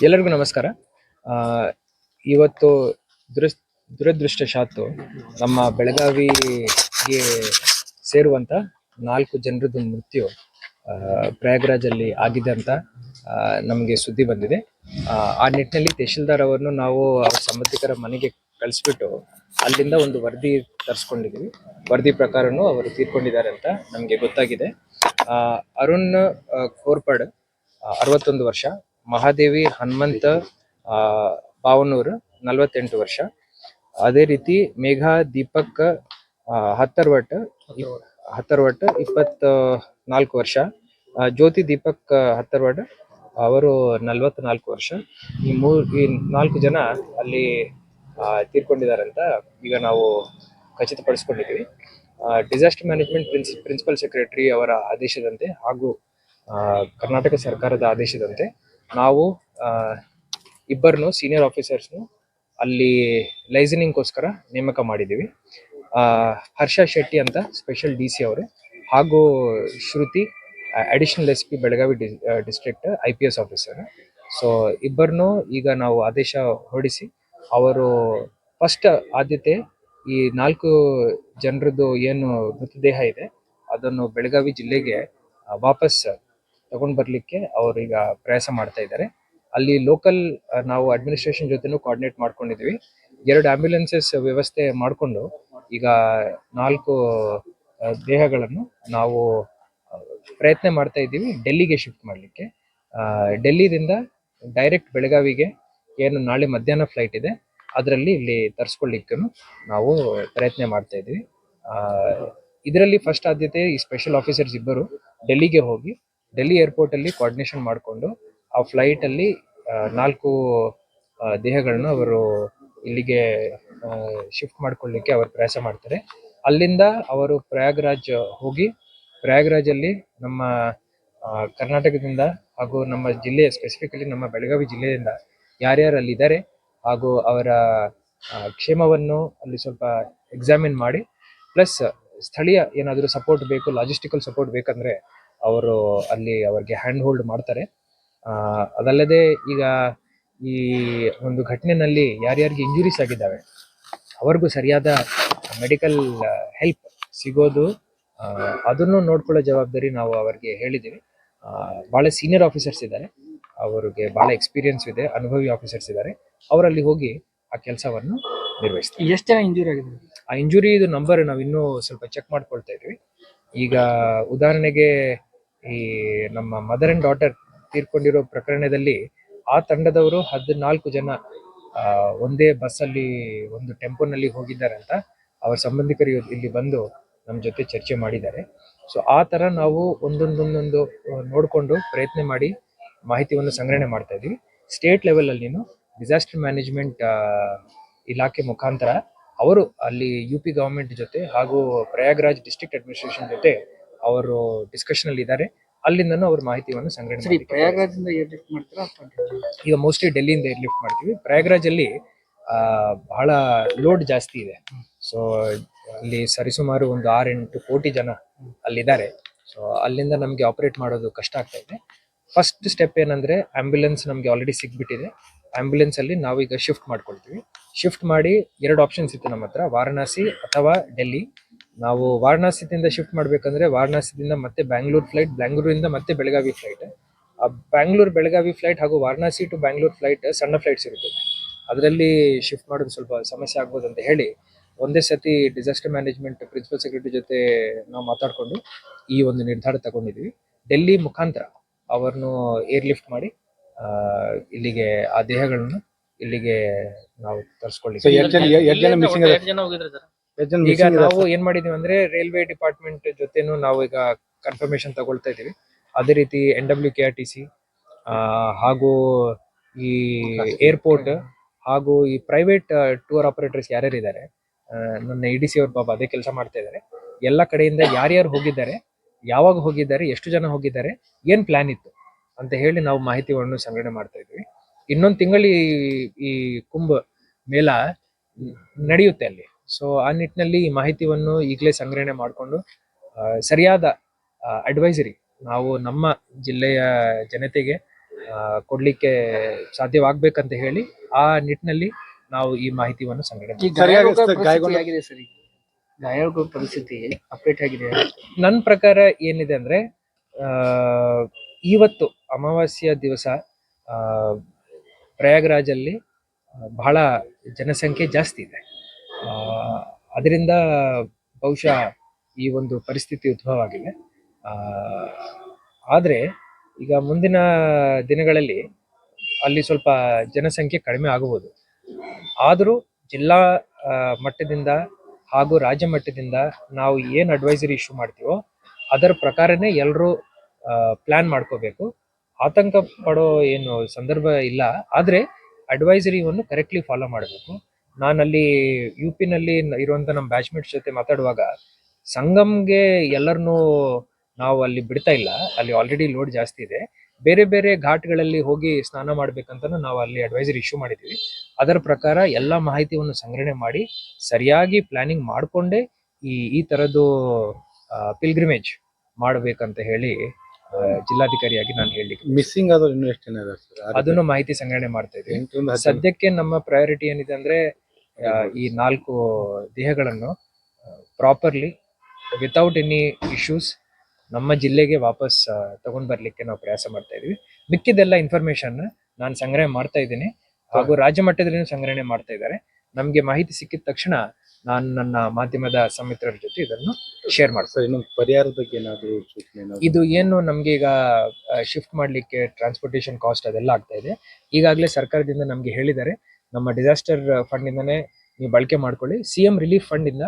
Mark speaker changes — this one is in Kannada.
Speaker 1: ಎಲ್ಲರಿಗೂ ನಮಸ್ಕಾರ. ಇವತ್ತು ದುರಸ್ ದುರದೃಷ್ಟಶಾತು ನಮ್ಮ ಬೆಳಗಾವಿಗೆ ಸೇರುವಂಥ ನಾಲ್ಕು ಜನರದ್ದು ಮೃತ್ಯು ಪ್ರಯಾಗ್ರಾಜಲ್ಲಿ ಆಗಿದೆ ಅಂತ ನಮಗೆ ಸುದ್ದಿ ಬಂದಿದೆ. ಆ, ನಿಟ್ಟಿನಲ್ಲಿ ತಹಶೀಲ್ದಾರ್ ಅವರನ್ನು ನಾವು ಅವ್ರ ಸಂಬಂಧಿಕರ ಮನೆಗೆ ಕಳಿಸ್ಬಿಟ್ಟು ಅಲ್ಲಿಂದ ಒಂದು ವರದಿ ತರಿಸ್ಕೊಂಡಿದ್ದೀವಿ. ವರದಿ ಪ್ರಕಾರನೂ ಅವರು ತೀರ್ಕೊಂಡಿದ್ದಾರೆ ಅಂತ ನಮಗೆ ಗೊತ್ತಾಗಿದೆ. ಅರುಣ್ ಕೋರ್ಪಡ್ ಅರವತ್ತೊಂದು ವರ್ಷ ಮಹಾದೇವಿ ಹನುಮಂತ ಆ, ಬಾವನೂರು ನಲವತ್ತೆಂಟು ವರ್ಷ. ಅದೇ ರೀತಿ ಮೇಘಾ ದೀಪಕ್ ಹತ್ತರವಟ್ ಹತ್ತರ್ವಟ್ ಇಪ್ಪತ್ತ ನಾಲ್ಕು ವರ್ಷ. ಜ್ಯೋತಿ ದೀಪಕ್ ಹತ್ತರವಟ್ ಅವರು ನಲವತ್ನಾಲ್ಕು ವರ್ಷ. ಈ ಮೂರ್ ಈ ನಾಲ್ಕು ಜನ ಅಲ್ಲಿ ತೀರ್ಕೊಂಡಿದ್ದಾರೆ ಅಂತ ಈಗ ನಾವು ಖಚಿತಪಡಿಸ್ಕೊಂಡಿದ್ದೀವಿ disaster management princi principal secretary ಅವರ ಆದೇಶದಂತೆ ಹಾಗೂ ಕರ್ನಾಟಕ ಸರ್ಕಾರದ ಆದೇಶದಂತೆ ನಾವು ಇಬ್ಬರನ್ನು ಸೀನಿಯರ್ ಆಫೀಸರ್ಸ್ನು ಅಲ್ಲಿ ಲೈಸನಿಂಗ್ಗೋಸ್ಕರ ನೇಮಕ ಮಾಡಿದ್ದೀವಿ. ಹರ್ಷ ಶೆಟ್ಟಿ ಅಂತ ಸ್ಪೆಷಲ್ ಡಿ ಸಿ ಅವರು ಹಾಗೂ Shruti additional S P Belagavi district I P S officer so ಇಬ್ಬರನ್ನು ಈಗ ನಾವು ಆದೇಶ ಹೊರಡಿಸಿ ಅವರು ಫಸ್ಟ್ ಆದ್ಯತೆ ಈ ನಾಲ್ಕು ಜನರದ್ದು ಏನು ಮೃತದೇಹ ಇದೆ, ಅದನ್ನು ಬೆಳಗಾವಿ ಜಿಲ್ಲೆಗೆ ವಾಪಸ್ ತಗೊಂಡ್ ಬರಲಿಕ್ಕೆ ಅವರೀಗ ಪ್ರಯಾಸ ಮಾಡ್ತಾ ಇದ್ದಾರೆ. ಅಲ್ಲಿ ಲೋಕಲ್ ನಾವು ಅಡ್ಮಿನಿಸ್ಟ್ರೇಷನ್ ಜೊತೆನೂ ಕೋಆರ್ಡಿನೇಟ್ ಮಾಡ್ಕೊಂಡಿದ್ವಿ ಎರಡು ಆಂಬ್ಯುಲೆನ್ಸಸ್ ವ್ಯವಸ್ಥೆ ಮಾಡಿಕೊಂಡು ಈಗ ನಾಲ್ಕು ದೇಹಗಳನ್ನು ನಾವು ಪ್ರಯತ್ನ ಮಾಡ್ತಾ ಇದ್ದೀವಿ. ಡೆಲ್ಲಿಗೆ ಶಿಫ್ಟ್ ಮಾಡಲಿಕ್ಕೆ. ಡೆಲ್ಲಿದಿಂದ ಡೈರೆಕ್ಟ್ ಬೆಳಗಾವಿಗೆ ಏನು ನಾಳೆ ಮಧ್ಯಾಹ್ನ ಫ್ಲೈಟ್ ಇದೆ. ಅದರಲ್ಲಿ ಇಲ್ಲಿ ತರಿಸ್ಕೊಳ್ಳಿಕ್ಕೂ ನಾವು ಪ್ರಯತ್ನ ಮಾಡ್ತಾ ಇದ್ದೀವಿ. ಇದರಲ್ಲಿ ಫಸ್ಟ್ ಆದ್ಯತೆ ಈ ಸ್ಪೆಷಲ್ ಆಫೀಸರ್ಸ್ ಇಬ್ಬರು ಡೆಲ್ಲಿಗೆ ಹೋಗಿ ಡೆಲ್ಲಿ ಏರ್ಪೋರ್ಟ್ ಅಲ್ಲಿ ಕೋಆರ್ಡಿನೇಷನ್ ಮಾಡಿಕೊಂಡು, ಆ ಫ್ಲೈಟ್ ಅಲ್ಲಿ ನಾಲ್ಕು ದೇಹಗಳನ್ನು ಅವರು ಇಲ್ಲಿಗೆ ಶಿಫ್ಟ್ ಮಾಡ್ಕೊಳ್ಳಿಕ್ಕೆ ಅವರು ಪ್ರಯಾಸ ಮಾಡ್ತಾರೆ. ಅಲ್ಲಿಂದ ಅವರು ಪ್ರಯಾಗ್ರಾಜ್ ಹೋಗಿ, ಪ್ರಯಾಗ್ರಾಜ್ ಅಲ್ಲಿ ನಮ್ಮ ಕರ್ನಾಟಕದಿಂದ ಹಾಗೂ ನಮ್ಮ ಜಿಲ್ಲೆ ಸ್ಪೆಸಿಫಿಕಲಿ ನಮ್ಮ ಬೆಳಗಾವಿ ಜಿಲ್ಲೆಯಿಂದ ಯಾರ್ಯಾರು ಅಲ್ಲಿದ್ದಾರೆ ಹಾಗೂ ಅವರ ಕ್ಷೇಮವನ್ನು ಅಲ್ಲಿ ಸ್ವಲ್ಪ ಎಕ್ಸಾಮಿನ್ ಮಾಡಿ ಪ್ಲಸ್ ಸ್ಥಳೀಯ ಏನಾದರೂ ಸಪೋರ್ಟ್ ಬೇಕು ಲಾಜಿಸ್ಟಿಕಲ್ ಸಪೋರ್ಟ್ ಬೇಕಂದ್ರೆ ಅವರು ಅಲ್ಲಿ ಅವ್ರಿಗೆ ಹ್ಯಾಂಡ್ ಹೋಲ್ಡ್ ಮಾಡ್ತಾರೆ ಅದಲ್ಲದೆ ಈಗ ಈ ಒಂದು ಘಟನೆಯಲ್ಲಿ ಯಾರ್ಯಾರಿಗೆ ಇಂಜುರೀಸ್ ಆಗಿದ್ದಾವೆ ಅವ್ರಿಗೂ ಸರಿಯಾದ ಮೆಡಿಕಲ್ ಹೆಲ್ಪ್ ಸಿಗೋದು ಅದನ್ನು ನೋಡ್ಕೊಳ್ಳೋ ಜವಾಬ್ದಾರಿ ನಾವು ಅವರಿಗೆ ಹೇಳಿದ್ದೀವಿ. ಭಾಳ ಬಹಳ ಸೀನಿಯರ್ ಆಫೀಸರ್ಸ್ ಇದ್ದಾರೆ. ಅವರಿಗೆ ಭಾಳ ಎಕ್ಸ್ಪೀರಿಯನ್ಸ್ ಇದೆ ಅನುಭವಿ ಆಫೀಸರ್ಸ್ ಇದ್ದಾರೆ. ಅವರಲ್ಲಿ ಹೋಗಿ ಆ ಕೆಲಸವನ್ನು ನಿರ್ವಹಿಸ್ತೀವಿ
Speaker 2: ಎಷ್ಟು ಜನ ಇಂಜುರಿ ಆಗಿದೆ
Speaker 1: ಆ ಇಂಜುರಿ ಇದು ನಂಬರ್ ನಾವು ಇನ್ನೂ ಸ್ವಲ್ಪ ಚೆಕ್ ಮಾಡ್ಕೊಳ್ತಾ ಇದ್ವಿ ಈಗ ಉದಾಹರಣೆಗೆ ಈ ನಮ್ಮ ಮದರ್ ಅಂಡ್ ಡಾಟರ್ ತೀರ್ಕೊಂಡಿರೋ ಪ್ರಕರಣದಲ್ಲಿ ಆ ತಂಡದವರು ಹದಿನಾಲ್ಕು ಜನ ಒಂದೇ ಬಸ್ಸಲ್ಲಿ ಒಂದು ಟೆಂಪೋನಲ್ಲಿ ಹೋಗಿದ್ದಾರೆ ಅಂತ ಅವರ ಸಂಬಂಧಿಕರು ಇಲ್ಲಿ ಬಂದು ನಮ್ಮ ಜೊತೆ ಚರ್ಚೆ ಮಾಡಿದ್ದಾರೆ. ಸೊ ಆ ತರ ನಾವು ಒಂದೊಂದೊಂದೊಂದು ನೋಡಿಕೊಂಡು ಪ್ರಯತ್ನ ಮಾಡಿ ಮಾಹಿತಿಯನ್ನು ಸಂಗ್ರಹಣೆ ಮಾಡ್ತಾ ಇದ್ದೀವಿ. ಸ್ಟೇಟ್ ಲೆವೆಲ್ ಅಲ್ಲಿ ಡಿಸಾಸ್ಟರ್ ಮ್ಯಾನೇಜ್ಮೆಂಟ್ ಇಲಾಖೆ ಮುಖಾಂತರ ಅವರು ಅಲ್ಲಿ ಯು ಪಿ ಗವರ್ಮೆಂಟ್ ಜೊತೆ ಹಾಗೂ ಪ್ರಯಾಗ್ರಾಜ್ ಡಿಸ್ಟ್ರಿಕ್ಟ್ ಅಡ್ಮಿನಿಸ್ಟ್ರೇಷನ್ ಜೊತೆ ಅವರು ಡಿಸ್ಕಷನ್ ಅಲ್ಲಿ ಇದ್ದಾರೆ ಅಲ್ಲಿಂದನೂ ಅವ್ರ ಮಾಹಿತಿಯನ್ನು ಸಂಗ್ರಹಣೆ
Speaker 2: ಸರಿ ಏರ್ ಲಿಫ್ಟ್ ಮಾಡ್ತೀರಾ ಅಥವಾ
Speaker 1: ಈಗ ಮೋಸ್ಟ್ಲಿ ಡೆಲ್ಲಿಯಿಂದ ಏರ್ ಲಿಫ್ಟ್ ಮಾಡ್ತೀವಿ. ಪ್ರಯಾಗ್ರಾಜ್ ಅಲ್ಲಿ ಆ, ಬಹಳ ಲೋಡ್ ಜಾಸ್ತಿ ಇದೆ. ಸೊ ಅಲ್ಲಿ ಸರಿಸುಮಾರು ಒಂದು ಆರೆಂಟು ಕೋಟಿ ಜನ ಅಲ್ಲಿದ್ದಾರೆ. ಸೊ ಅಲ್ಲಿಂದ ನಮಗೆ ಆಪರೇಟ್ ಮಾಡೋದು ಕಷ್ಟ ಆಗ್ತಾ ಇದೆ. ಫಸ್ಟ್ ಸ್ಟೆಪ್ ಏನಂದ್ರೆ ಆಂಬ್ಯುಲೆನ್ಸ್ ನಮಗೆ ಆಲ್ರೆಡಿ ಸಿಗ್ಬಿಟ್ಟಿದೆ. ಆಂಬ್ಯುಲೆನ್ಸ್ ಅಲ್ಲಿ ನಾವೀಗ ಶಿಫ್ಟ್ ಮಾಡ್ಕೊಳ್ತೀವಿ. ಶಿಫ್ಟ್ ಮಾಡಿ ಎರಡು ಆಪ್ಷನ್ಸ್ ಇತ್ತು ನಮ್ಮ ಹತ್ರ. ವಾರಣಾಸಿ ಅಥವಾ ಡೆಲ್ಲಿ. ನಾವು ವಾರಣಾಸಿಯಿಂದ ಶಿಫ್ಟ್ ಮಾಡಬೇಕಂದ್ರೆ ವಾರಣಾಸಿಯಿಂದ ಮತ್ತೆ ಬ್ಯಾಂಗ್ಳೂರ್ ಫ್ಲೈಟ್ ಬ್ಯಾಂಗ್ಳೂರಿಂದ ಮತ್ತೆ ಬೆಳಗಾವಿ ಫ್ಲೈಟ್. ಆ ಬ್ಯಾಂಗ್ಳೂರ್ ಬೆಳಗಾವಿ ಫ್ಲೈಟ್ ಹಾಗೂ ವಾರಣಾಸಿ ಟು ಬ್ಯಾಂಗ್ಳೂರ್ ಫ್ಲೈಟ್ ಸಣ್ಣ ಫ್ಲೈಟ್ಸ್ ಇರುತ್ತೆ ಅದರಲ್ಲಿ ಶಿಫ್ಟ್ ಮಾಡೋದು ಸ್ವಲ್ಪ ಸಮಸ್ಯೆ ಆಗ್ಬೋದು ಅಂತ ಹೇಳಿ ಒಂದೇ ಸತಿ ಡಿಸಾಸ್ಟರ್ ಮ್ಯಾನೇಜ್ಮೆಂಟ್ ಪ್ರಿನ್ಸಿಪಲ್ ಸೆಕ್ರೆಟರಿ ಜೊತೆ ನಾವು ಮಾತಾಡಿಕೊಂಡು ಈ ಒಂದು ನಿರ್ಧಾರ ತಗೊಂಡಿದ್ವಿ. ಡೆಲ್ಲಿ ಮುಖಾಂತರ ಅವರನ್ನು ಏರ್ ಲಿಫ್ಟ್ ಮಾಡಿ ಆ, ಇಲ್ಲಿಗೆ ಆ ದೇಹಗಳನ್ನು ಇಲ್ಲಿಗೆ ನಾವು ತರಿಸ್ಕೊಳ್ಳಿ ಈಗ ನಾವು ಏನ್ ಮಾಡಿದೀವಿ ಅಂದ್ರೆ ರೈಲ್ವೆ ಡಿಪಾರ್ಟ್ಮೆಂಟ್ ಜೊತೆನೂ ನಾವು ಈಗ ಕನ್ಫರ್ಮೇಶನ್ ತಗೊಳ್ತಾ ಇದೀವಿ ಅದೇ ರೀತಿ N W K R T C ಹಾಗೂ ಈ ಏರ್ಪೋರ್ಟ್ ಹಾಗೂ ಈ ಪ್ರೈವೇಟ್ ಟೂರ್ ಆಪರೇಟರ್ಸ್ ಯಾರ್ಯಾರು ಇದ್ದಾರೆ ನನ್ನ ಇ ಡಿ ಸಿ ಅವ್ರ ಬಾಬಾ ಅದೇ ಕೆಲಸ ಮಾಡ್ತಾ ಇದ್ದಾರೆ. ಎಲ್ಲ ಕಡೆಯಿಂದ ಯಾರ್ಯಾರು ಹೋಗಿದ್ದಾರೆ ಯಾವಾಗ ಹೋಗಿದ್ದಾರೆ ಎಷ್ಟು ಜನ ಹೋಗಿದ್ದಾರೆ ಏನ್ ಪ್ಲಾನ್ ಇತ್ತು ಅಂತ ಹೇಳಿ ನಾವು ಮಾಹಿತಿಗಳನ್ನು ಸಂಗ್ರಹಣೆ ಮಾಡ್ತಾ ಇದ್ವಿ ಇನ್ನೊಂದು ತಿಂಗಳು ಈ ಕುಂಭ ಮೇಳ ನಡೆಯುತ್ತೆ ಅಲ್ಲಿ. ಸೊ ಆ ನಿಟ್ಟಿನಲ್ಲಿ ಈ ಮಾಹಿತಿಯನ್ನು ಈಗಲೇ ಸಂಗ್ರಹಣೆ ಮಾಡಿಕೊಂಡು ಸರಿಯಾದ ಅಡ್ವೈಸರಿ ನಾವು ನಮ್ಮ ಜಿಲ್ಲೆಯ ಜನತೆಗೆ ಕೊಡಲಿಕ್ಕೆ ಕೊಡ್ಲಿಕ್ಕೆ ಸಾಧ್ಯವಾಗ್ಬೇಕಂತ ಹೇಳಿ ಆ ನಿಟ್ಟಿನಲ್ಲಿ ನಾವು ಈ ಮಾಹಿತಿಯನ್ನು ಸಂಗ್ರಹಣೆ ಮಾಡ್ತೀವಿ.
Speaker 2: ಗಾಯಾಳುಗಳ
Speaker 3: ಸರ್,
Speaker 2: ಪರಿಸ್ಥಿತಿ ಅಪ್ಡೇಟ್ ಆಗಿದೆ
Speaker 1: ನನ್ನ ಪ್ರಕಾರ ಏನಿದೆ ಅಂದ್ರೆ ಆ, ಇವತ್ತು ಅಮಾವಾಸ್ಯ ದಿವಸ ಆ, ಪ್ರಯಾಗ್ರಾಜಲ್ಲಿ ಬಹಳ ಜನಸಂಖ್ಯೆ ಜಾಸ್ತಿ ಇದೆ. ಅದರಿಂದ ಬಹುಶಃ ಈ ಒಂದು ಪರಿಸ್ಥಿತಿ ಉದ್ಭವ ಆಗಿದೆ ಆ, ಆದ್ರೆ ಈಗ ಮುಂದಿನ ದಿನಗಳಲ್ಲಿ ಅಲ್ಲಿ ಸ್ವಲ್ಪ ಜನಸಂಖ್ಯೆ ಕಡಿಮೆ ಆಗಬಹುದು. ಆದರೂ ಜಿಲ್ಲಾ ಮಟ್ಟದಿಂದ ಹಾಗೂ ರಾಜ್ಯ ಮಟ್ಟದಿಂದ ನಾವು ಏನು ಅಡ್ವೈಸರಿ ಇಶ್ಯೂ ಮಾಡ್ತೀವೋ ಅದರ ಪ್ರಕಾರನೇ ಎಲ್ಲರೂ ಪ್ಲಾನ್ ಮಾಡ್ಕೋಬೇಕು. ಆತಂಕ ಪಡೋ ಏನು ಸಂದರ್ಭ ಇಲ್ಲ. ಆದರೆ ಅಡ್ವೈಸರಿವನ್ನು ಕರೆಕ್ಟ್ಲಿ ಫಾಲೋ ಮಾಡಬೇಕು. ನಾನಲ್ಲಿ ಯು ಪಿನಲ್ಲಿ ಇರುವಂತ ನಮ್ಮ ಬ್ಯಾಚ್ಮೇಟ್ಸ್ ಜೊತೆ ಮಾತಾಡುವಾಗ ಸಂಗಮ್ಗೆ ಎಲ್ಲರನ್ನೂ ನಾವು ಅಲ್ಲಿ ಬಿಡ್ತಾ ಇಲ್ಲ. ಅಲ್ಲಿ ಆಲ್ರೆಡಿ ಲೋಡ್ ಜಾಸ್ತಿ ಇದೆ. ಬೇರೆ ಬೇರೆ ಘಾಟ್ಗಳಲ್ಲಿ ಹೋಗಿ ಸ್ನಾನ ಮಾಡ್ಬೇಕಂತ ನಾವು ಅಲ್ಲಿ ಅಡ್ವೈಸರಿ ಇಶ್ಯೂ ಮಾಡಿದ್ದೀವಿ. ಅದರ ಪ್ರಕಾರ ಎಲ್ಲ ಮಾಹಿತಿಯನ್ನು ಸಂಗ್ರಹಣೆ ಮಾಡಿ ಸರಿಯಾಗಿ ಪ್ಲಾನಿಂಗ್ ಮಾಡಿಕೊಂಡೇ ಈ ಈ ಥರದ್ದು ಪಿಲ್ಗ್ರಿಮೇಜ್ ಮಾಡಬೇಕಂತ ಹೇಳಿ ಜಿಲ್ಲಾಧಿಕಾರಿಯಾಗಿ ನಾನು ಹೇಳಿಕ್ಕೆ
Speaker 3: ಮಿಸ್ಸಿಂಗ್ ಆದವ್ರು ಇನ್ನೂ ಎಷ್ಟು ಜನ ಸರ್
Speaker 1: ಅದನ್ನು ಮಾಹಿತಿ ಸಂಗ್ರಹಣೆ ಮಾಡ್ತಾ
Speaker 3: ಜನ.
Speaker 1: ಸದ್ಯಕ್ಕೆ ನಮ್ಮ ಪ್ರಯಾರಿಟಿ ಏನಿದೆ ಅಂದ್ರೆ ಈ ನಾಲ್ಕು ದೇಹಗಳನ್ನು ಪ್ರಾಪರ್ಲಿ ವಿತೌಟ್ ಎನಿ ಇಶ್ಯೂಸ್ ನಮ್ಮ ಜಿಲ್ಲೆಗೆ ವಾಪಸ್ ತಗೊಂಡ್ ಬರ್ಲಿಕ್ಕೆ ನಾವು ಪ್ರಯಾಸ ಮಾಡ್ತಾ ಇದೀವಿ. ಮಿಕ್ಕಿದೆಲ್ಲ ಇನ್ಫಾರ್ಮೇಶನ್ ನಾನು ಸಂಗ್ರಹ ಮಾಡ್ತಾ ಇದ್ದೀನಿ. ಹಾಗೂ ರಾಜ್ಯ ಮಟ್ಟದಲ್ಲಿ ಸಂಗ್ರಹಣೆ ಮಾಡ್ತಾ ಇದ್ದಾರೆ. ನಮಗೆ ಮಾಹಿತಿ ಸಿಕ್ಕಿದ ತಕ್ಷಣ ನಾನು ನನ್ನ ಮಾಧ್ಯಮದ ಸಮಿತ್ರರ ಜೊತೆ ಇದನ್ನು ಶೇರ್ ಮಾಡ್ತೀನಿ.
Speaker 3: ಬಗ್ಗೆ ಏನಾದ್ರು
Speaker 1: ಇದು ಏನು ನಮ್ಗೆ ಈಗ ಶಿಫ್ಟ್ ಮಾಡ್ಲಿಕ್ಕೆ ಟ್ರಾನ್ಸ್ಪೋರ್ಟೇಷನ್ ಕಾಸ್ಟ್ ಅದೆಲ್ಲ ಆಗ್ತಾ ಇದೆ. ಈಗಾಗಲೇ ಸರ್ಕಾರದಿಂದ ನಮ್ಗೆ ಹೇಳಿದ್ದಾರೆ ನಮ್ಮ ಡಿಸಾಸ್ಟರ್ ಫಂಡ್ ಇಂದಾನೆ ನೀವು ಬಳಕೆ ಮಾಡ್ಕೊಳ್ಳಿ. ಸಿ ಎಂ ರಿಲೀಫ್ ಫಂಡ್ ಇಂದ